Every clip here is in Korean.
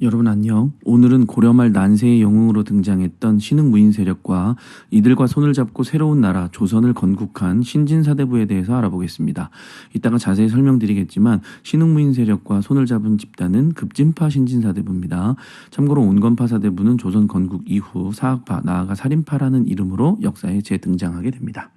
여러분 안녕. 오늘은 고려말 난세의 영웅으로 등장했던 신흥 무인 세력과 이들과 손을 잡고 새로운 나라 조선을 건국한 신진사대부에 대해서 알아보겠습니다. 이따가 자세히 설명드리겠지만 신흥 무인 세력과 손을 잡은 집단은 급진파 신진사대부입니다. 참고로 온건파 사대부는 조선 건국 이후 사학파 나아가 살인파라는 이름으로 역사에 재등장하게 됩니다.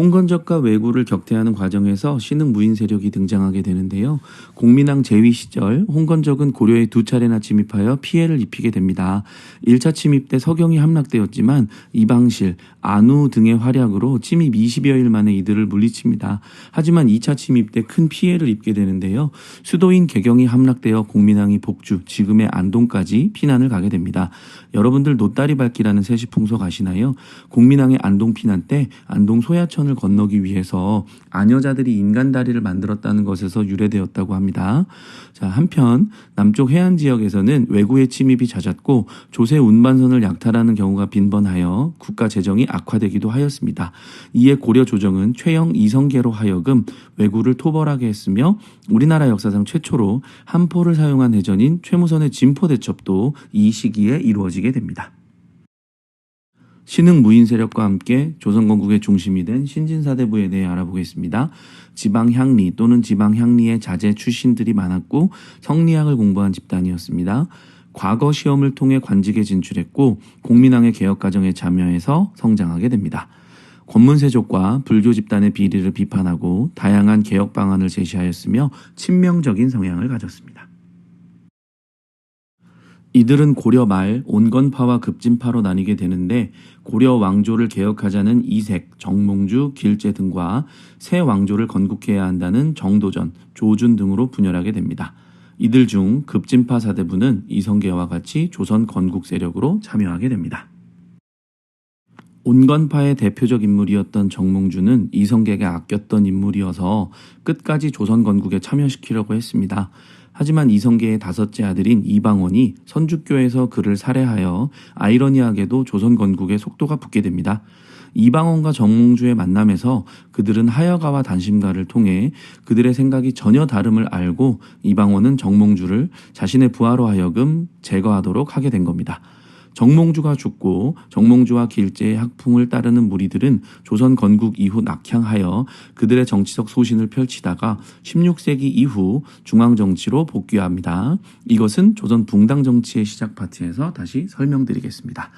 홍건적과 왜구를 격퇴하는 과정에서 신흥 무인 세력이 등장하게 되는데요. 공민왕 제위 시절 홍건적은 고려에 두 차례나 침입하여 피해를 입히게 됩니다. 1차 침입 때 서경이 함락되었지만 이방실, 안우 등의 활약으로 침입 20여일 만에 이들을 물리칩니다. 하지만 2차 침입 때 큰 피해를 입게 되는데요. 수도인 개경이 함락되어 공민왕이 복주, 지금의 안동까지 피난을 가게 됩니다. 여러분들 노다리 밟기라는 세시풍속 아시나요? 공민왕의 안동 피난 때 안동 소야천을 건너기 위해서 아녀자들이 인간 다리를 만들었다는 것에서 유래되었다고 합니다. 자, 한편 남쪽 해안 지역에서는 외구의 침입이 잦았고 조세 운반선을 약탈하는 경우가 빈번하여 국가 재정이 악화되기도 하였습니다. 이에 고려 조정은 최영 이성계로 하여금 외구를 토벌하게 했으며 우리나라 역사상 최초로 한포를 사용한 해전인 최무선의 진포 대첩도 이 시기에 이루어지게 됩니다. 신흥 무인 세력과 함께 조선 건국의 중심이 된 신진사대부에 대해 알아보겠습니다. 지방 향리 또는 지방 향리의 자제 출신들이 많았고 성리학을 공부한 집단이었습니다. 과거 시험을 통해 관직에 진출했고 공민왕의 개혁 과정에 참여해서 성장하게 됩니다. 권문세족과 불교 집단의 비리를 비판하고 다양한 개혁 방안을 제시하였으며 친명적인 성향을 가졌습니다. 이들은 고려 말 온건파와 급진파로 나뉘게 되는데 고려 왕조를 개혁하자는 이색, 정몽주, 길제 등과 새 왕조를 건국해야 한다는 정도전, 조준 등으로 분열하게 됩니다. 이들 중 급진파 사대부는 이성계와 같이 조선 건국 세력으로 참여하게 됩니다. 온건파의 대표적 인물이었던 정몽주는 이성계가 아꼈던 인물이어서 끝까지 조선 건국에 참여시키려고 했습니다. 하지만 이성계의 다섯째 아들인 이방원이 선주교에서 그를 살해하여 아이러니하게도 조선 건국의 속도가 붙게 됩니다. 이방원과 정몽주의 만남에서 그들은 하여가와 단심가를 통해 그들의 생각이 전혀 다름을 알고 이방원은 정몽주를 자신의 부하로 하여금 제거하도록 하게 된 겁니다. 정몽주가 죽고 정몽주와 길제의 학풍을 따르는 무리들은 조선 건국 이후 낙향하여 그들의 정치적 소신을 펼치다가 16세기 이후 중앙 정치로 복귀합니다. 이것은 조선 붕당 정치의 시작 파트에서 다시 설명드리겠습니다.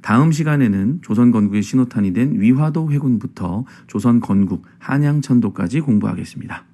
다음 시간에는 조선 건국의 신호탄이 된 위화도 회군부터 조선 건국 한양천도까지 공부하겠습니다.